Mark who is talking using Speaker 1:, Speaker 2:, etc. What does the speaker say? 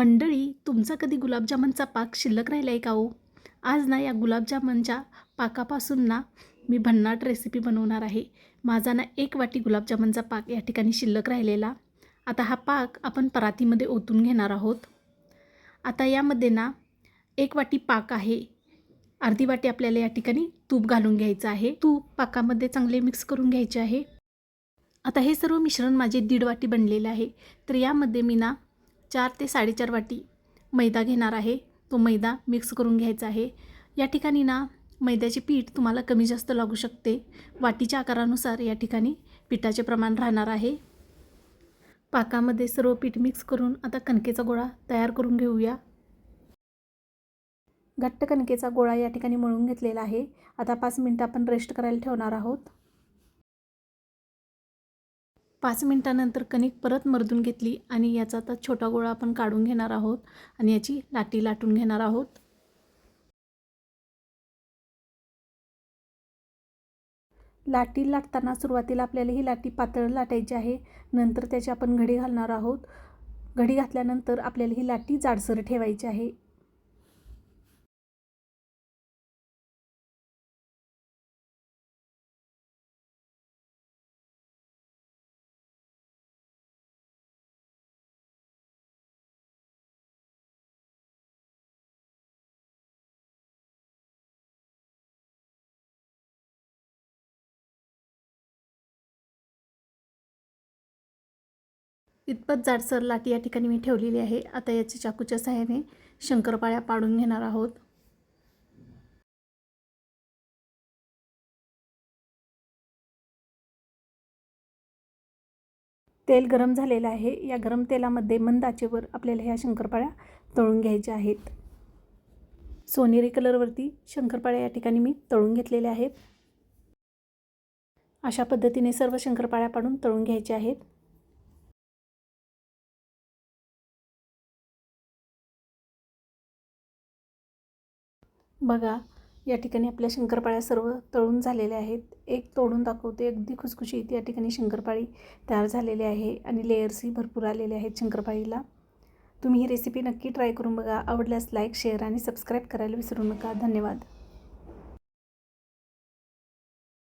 Speaker 1: मंडळी तुमचा कधी गुलाबजामुनचा पाक शिल्लक राहिला आहे का हो? आज ना या गुलाबजामुनच्या पाकापासून ना मी भन्नाट रेसिपी बनवणार आहे. माझा ना एक वाटी गुलाबजामुनचा पाक या ठिकाणी शिल्लक राहिलेला. आता हा पाक आपण परातीमध्ये ओतून घेणार आहोत. आता यामध्ये ना एक वाटी पाक आहे. अर्धी वाटी आपल्याला या ठिकाणी तूप घालून घ्यायचं आहे. तूप पाकामध्ये चांगले मिक्स करून घ्यायचे आहे. आता हे सर्व मिश्रण माझे दीड वाटी बनलेले आहे. तर यामध्ये मी ना चार ते साडेचार वाटी मैदा घेणार आहे. तो मैदा मिक्स करून घ्यायचा आहे. या ठिकाणी ना मैद्याचे पीठ तुम्हाला कमी जास्त लागू शकते. वाटीच्या आकारानुसार या ठिकाणी पिठाचे प्रमाण राहणार आहे. पाकामध्ये सर्व पीठ मिक्स करून आता कणकेचा गोळा तयार करून घेऊया. घट्ट कणकेचा गोळा या ठिकाणी मळून घेतलेला आहे. आता पाच मिनटं आपण रेस्ट करायला ठेवणार आहोत. पाच मिनटानंतर कणिक परत मर्दून घेतली आणि याचा आता छोटा गोळा आपण काढून घेणार आहोत आणि याची लाटी लाटून घेणार आहोत. लाटी लाटताना सुरुवातीला आपल्याला ही लाटी पातळ लाटायची आहे. नंतर त्याची आपण घडी घालणार आहोत. घडी घातल्यानंतर आपल्याला ही लाटी जाडसर ठेवायची आहे. इतपत जाडसर लाटी या ठिकाणी मी ठेवलेली आहे. आता याची चाकूच्या सहाय्याने शंकरपाळ्या पाडून घेणार आहोत. तेल गरम झालेलं आहे. या गरम तेलामध्ये मंद आचेवर आपल्याला ह्या शंकरपाळ्या तळून घ्यायच्या आहेत. सोनेरी कलरवरती शंकरपाळ्या या ठिकाणी मी तळून घेतलेल्या आहेत. अशा पद्धतीने सर्व शंकरपाळ्या पाडून तळून घ्यायच्या आहेत. बघा या ठिकाणी आपल्या शंकरपाळ्या सर्व तळून झालेल्या आहेत. एक तोडून दाखवते. अगदी खुसखुशीत या ठिकाणी शंकरपाळी तयार झालेली आहे आणि लेयर्सही भरपूर आलेले आहेत शंकरपाळीला. तुम्ही ही रेसिपी नक्की ट्राय करून बघा. आवडल्यास लाईक शेअर आणि सबस्क्राईब करायला विसरू नका. धन्यवाद.